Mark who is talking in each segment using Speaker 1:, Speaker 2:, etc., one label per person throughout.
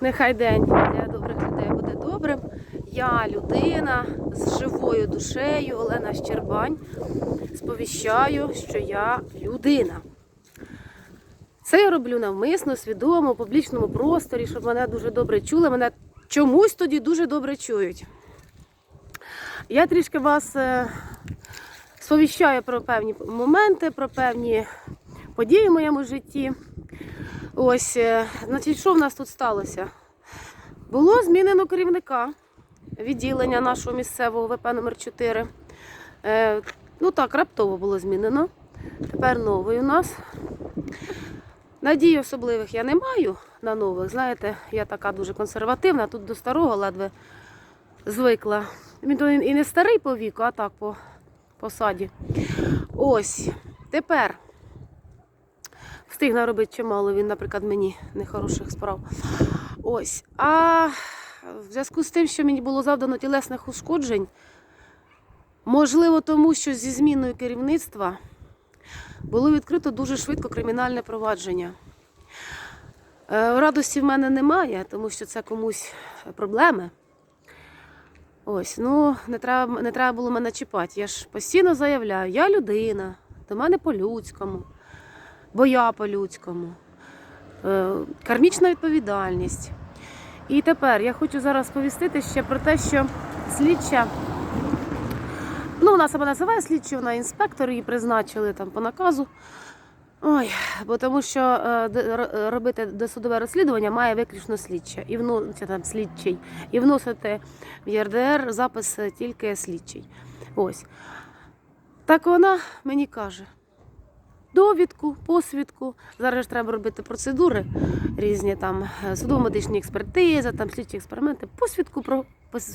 Speaker 1: Нехай день для добрих людей буде добрим. Я людина з живою душею, Олена Щербань, сповіщаю, що я людина. Це я роблю навмисно, свідомо, в публічному просторі, щоб мене дуже добре чули. Мене чомусь тоді дуже добре чують. Я трішки вас е, сповіщаю про певні моменти, про певні події в моєму житті. Ось, е, значить, що в нас тут сталося? Було змінено керівника відділення нашого місцевого ВП номер 4 Е, ну так, раптово було змінено. Тепер новий у нас. Надій особливих я не маю на нових. Знаєте, я така дуже консервативна, тут до старого ледве звикла. Він і не старий по віку, а так по посаді. Ось. Тепер встиг наробити чимало він, наприклад, мені нехороших справ. Ось. А в зв'язку з тим, що мені було завдано тілесних ушкоджень, можливо, тому що зі зміною керівництва було відкрито дуже швидко кримінальне провадження. Е, Радості в мене немає, тому що це комусь проблеми. Ось, ну не треба, не треба було мене чіпати. Я ж постійно заявляю, я людина, до мене по-людському, бо я по-людському. Е, Кармічна відповідальність. І тепер я хочу зараз повістити ще про те, що слідча, ну вона себе називає слідчою, вона інспектор, її призначили там по наказу. Ой, бо тому що е, робити досудове розслідування має виключно слідча і вно, там слідчий, і вносити в ЄРДР запис тільки слідчий. Ось. Так вона мені каже: довідку, посвідку. Зараз ж треба робити процедури різні там е, судово-медичні експертизи, там слідчі експерименти, посвідку про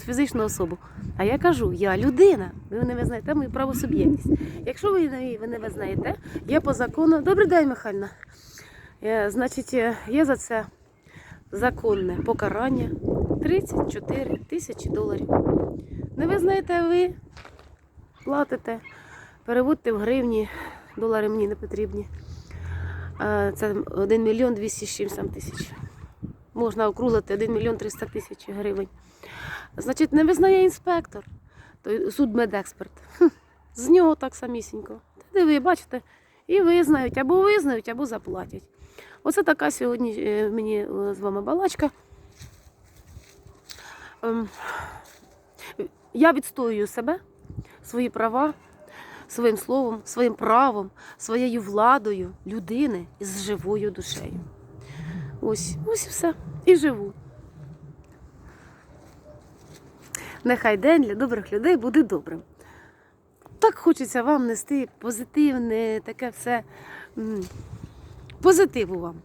Speaker 1: фізичну особу. А я кажу, я людина. Ви не визнаєте мою правосуб'єктність. Якщо ви ви не визнаєте, я по закону. Добрий день, Михайлівна. Е, Значить, е, є за це законне покарання 34 тисячі доларів. Не визнаєте ви, платите, переводьте в гривні, долари мені не потрібні. Е, Це 1 мільйон 200 з чимось там тисяч. Можна округлити 1 мільйон 300 тисяч гривень. Значить, не визнає інспектор, той судмедексперт. Хм, З нього так самісінько. Де ви бачите, і визнають, або визнають, або заплатять. Оце така сьогодні е, мені е, з вами балачка. Ем, Я відстоюю себе, свої права, своїм словом, своїм правом, своєю владою людини із живою душею. Ось, ось і все. І живу. Нехай день для добрих людей буде добрим. Так хочеться вам нести позитивне, таке все позитиву вам.